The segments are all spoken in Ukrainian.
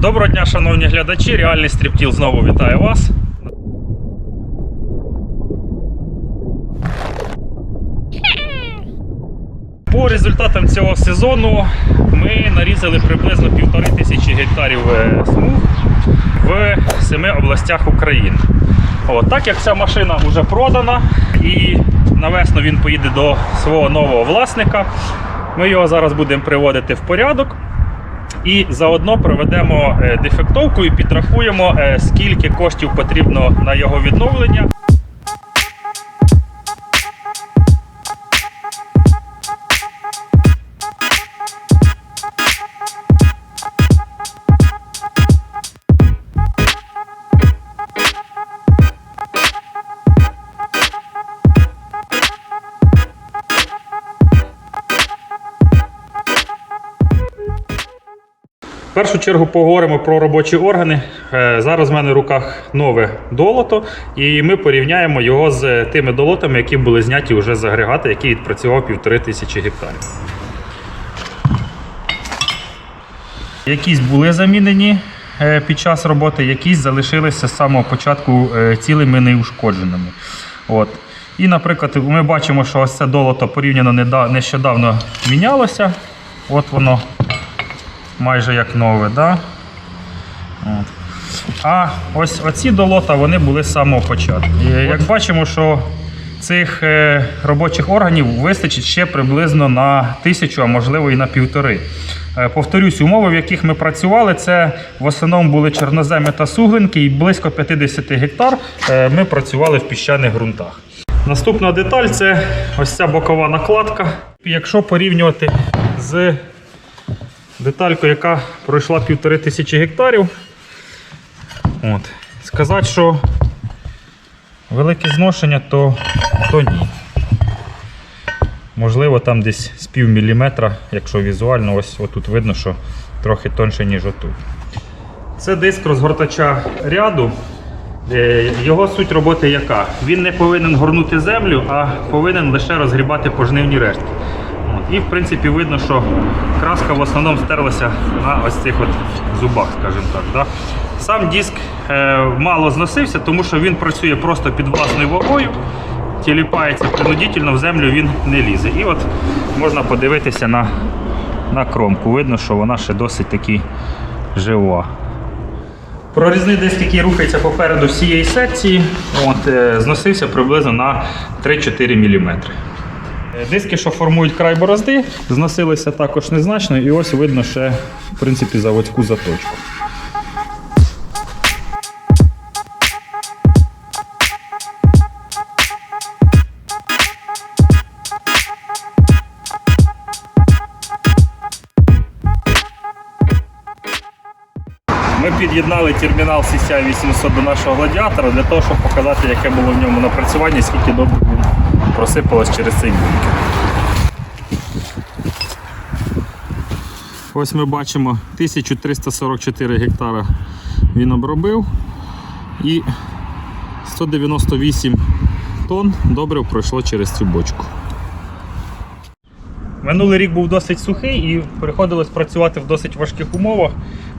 Доброго дня, шановні глядачі. Реальний стріптіл знову вітає вас. По результатам цього сезону ми нарізали приблизно півтори тисячі гектарів е, смуг в семи областях України. От, так як ця машина вже продана і на весну він поїде до свого нового власника, ми його зараз будемо приводити в порядок. І заодно проведемо е, дефектовку і підрахуємо, е, скільки коштів потрібно на його відновлення. Першу чергу поговоримо про робочі органи. Е, Зараз в мене в руках нове долото, і ми порівняємо його з тими долотами, які були зняті вже з агрегата, який відпрацював півтори тисячі гектарів. Якісь були замінені е, під час роботи, якісь залишилися з самого початку е, цілими неушкодженими. От. І, наприклад, ми бачимо, що ось це долото порівняно нещодавно мінялося. От воно майже як нове. Да? От. А ось оці долота вони були з самого початку. І як бачимо, що цих е, робочих органів вистачить ще приблизно на тисячу, а можливо і на півтори. Е, Повторюсь, умови, в яких ми працювали, це в основному були чорноземи та суглинки, і близько 50 гектар е, ми працювали в піщаних ґрунтах. Наступна деталь це ось ця бокова накладка. Якщо порівнювати з деталькою, яка пройшла півтори тисячі гектарів. От. Сказати, що велике зношення, то, то ні. Можливо, там десь з пів міліметра, якщо візуально, ось отут видно, що трохи тонше, ніж отут. Це диск розгортача ряду. Е, Його суть роботи яка? Він не повинен горнути землю, а повинен лише розгрібати пожнивні рештки. І в принципі видно, що краска в основному стерлася на ось цих от зубах, скажімо так. Да? Сам диск е, мало зносився, тому що він працює просто під власною вагою, тіліпається принудительно, в землю він не лізе. І от можна подивитися на, на кромку. Видно, що вона ще досить таки жива. Прорізний диск, який рухається попереду всієї секції, от, е, зносився приблизно на 3-4 мм. Е, Диски, що формують край борозди, зносилися також незначно, і ось видно ще в принципі, заводську заточку. Ми під'єднали термінал CCI 800 до нашого гладіатора для того, щоб показати, яке було в ньому напрацювання, скільки добре він просипалось через цей бункер. Ось ми бачимо 1344 гектара він обробив і 198 тонн добрив пройшло через цю бочку. Минулий рік був досить сухий і приходилось працювати в досить важких умовах,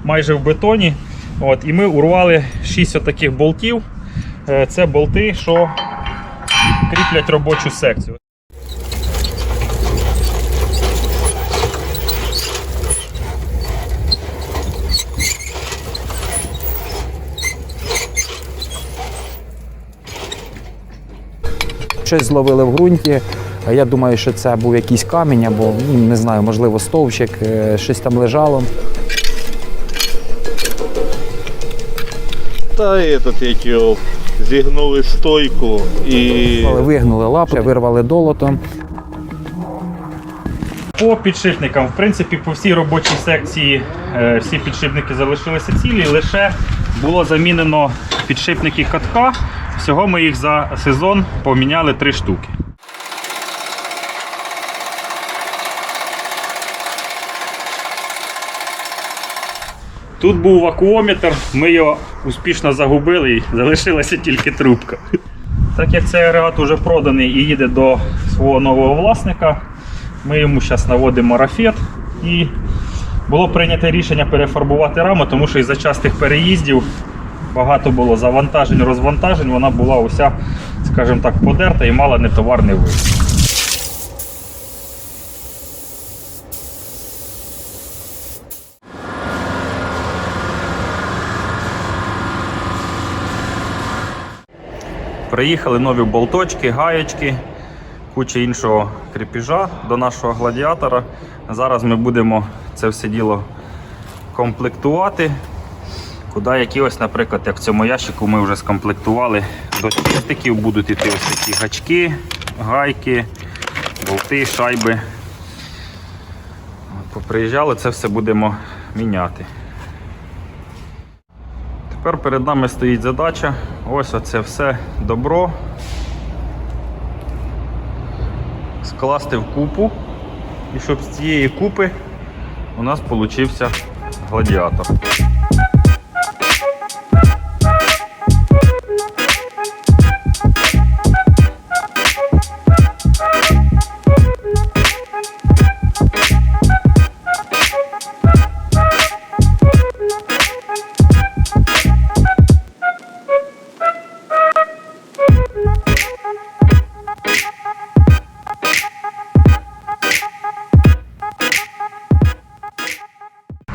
майже в бетоні. От, і ми урвали 6 отаких болтів. Е, Це болти, що кріплять робочу секцію. Щось зловили в ґрунті. Я думаю, що це був якийсь камінь або ну, не знаю, можливо, стовчик, е, щось там лежало. Та этот, як його зігнули стойку і Вигнули лапи, вирвали долото. По підшипникам, в принципі, по всій робочій секції е, всі підшипники залишилися цілі, лише було замінено підшипники катка. Всього ми їх за сезон поміняли три штуки. Тут був вакуометр, ми його успішно загубили і залишилася тільки трубка. Так як цей агрегат вже проданий і їде до свого нового власника, ми йому зараз наводимо рафет і Було прийнято рішення перефарбувати раму, тому що із-за частих переїздів багато було завантажень, розвантажень, вона була уся, скажімо так, подерта і мала нетоварний вигляд. Приїхали нові болточки, гаєчки, куча іншого кріпіжа до нашого гладіатора. Зараз ми будемо це все діло комплектувати. Куди які ось, наприклад, як в цьому ящику ми вже скомплектували до стиків, будуть іти ось такі гачки, гайки, болти, шайби. Поприїжджали, це все будемо міняти. Тепер перед нами стоїть задача. Ось оце все добро. Скласти в купу. І щоб з цієї купи у нас получився гладіатор.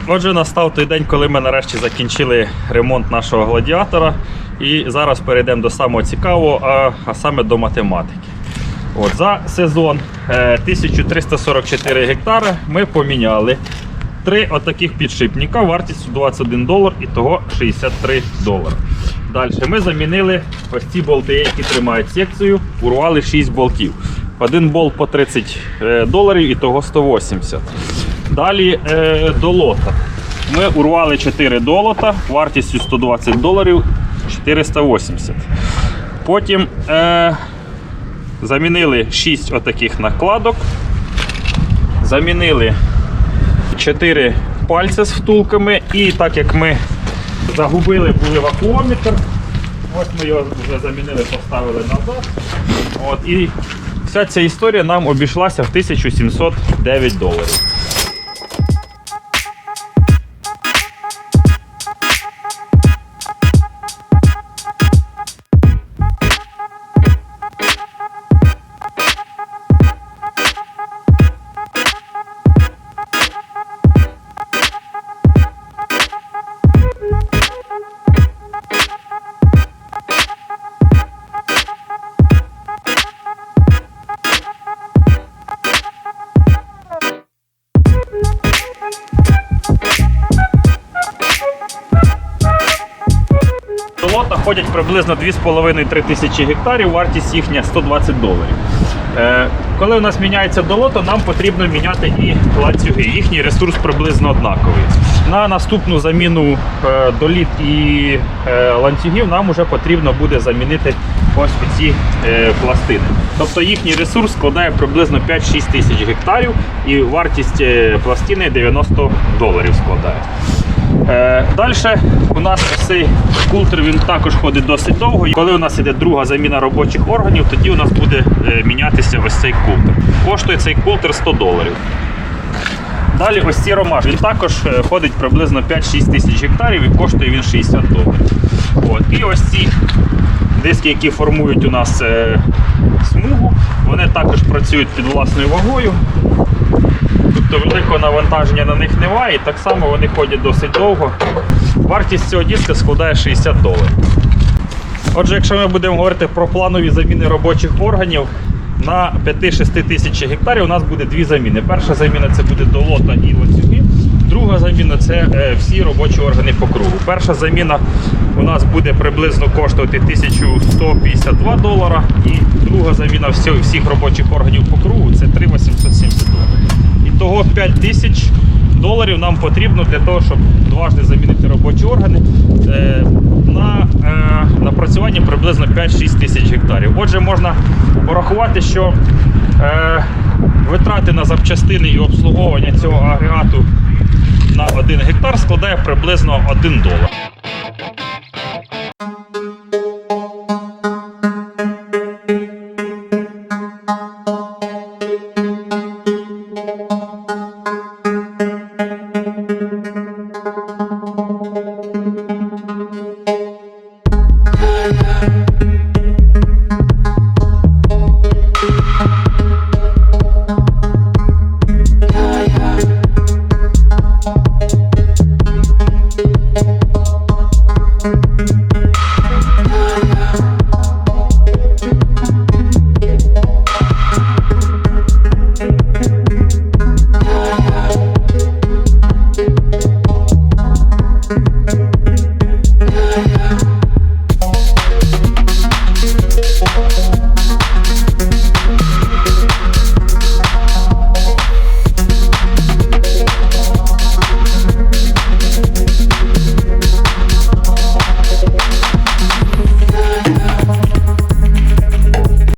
Отже, настав той день, коли ми нарешті закінчили ремонт нашого гладіатора. І зараз перейдемо до самого цікавого, а, а саме до математики. От, за сезон е, 1344 гектари ми поміняли три отаких підшипника вартістю 21 долар і того 63 долари. Далі ми замінили ось ці болти, які тримають секцію, урвали 6 болтів. Один болт по 30 е, доларів і того 180. Далі е, долота. Ми урвали 4 долота вартістю 120 доларів 480. Потім е, замінили 6 отаких накладок. Замінили 4 пальця з втулками. І так як ми загубили були вакуометр, ось ми його вже замінили, поставили назад. От, і вся ця історія нам обійшлася в 1709 доларів. Ходять приблизно 2,5-3 тисячі гектарів, вартість їхня 120 доларів. Е, коли у нас міняється долото, нам потрібно міняти і ланцюги. Їхній ресурс приблизно однаковий. На наступну заміну е, доліт і е, ланцюгів нам вже потрібно буде замінити ось ці пластини. Тобто їхній ресурс складає приблизно 5-6 тисяч гектарів і вартість пластини 90 доларів складає. Е, Далі у нас цей култер він також ходить досить довго. Коли у нас іде друга заміна робочих органів, тоді у нас буде е, мінятися ось цей култер. Коштує цей култер 100 доларів. Далі ось ці ромаш. Він також е, ходить приблизно 5-6 тисяч гектарів і коштує він 60 доларів. От. І ось ці диски, які формують у нас смугу, вони також працюють під власною вагою. Тобто великого навантаження на них немає, і так само вони ходять досить довго. Вартість цього диска складає 60 доларів. Отже, якщо ми будемо говорити про планові заміни робочих органів, на 5-6 тисяч гектарів у нас буде дві заміни. Перша заміна це буде долота і ланцюги. Друга заміна це е, всі робочі органи по кругу. Перша заміна у нас буде приблизно коштувати 1152 долара. І друга заміна всіх, всіх робочих органів по кругу це 3870 доларів. Ітого 5 тисяч доларів нам потрібно для того, щоб дважди замінити робочі органи е, на е, напрацювання приблизно 5-6 тисяч гектарів. Отже, можна порахувати, що е, витрати на запчастини і обслуговування цього агрегату на 1 гектар складає приблизно 1 долар.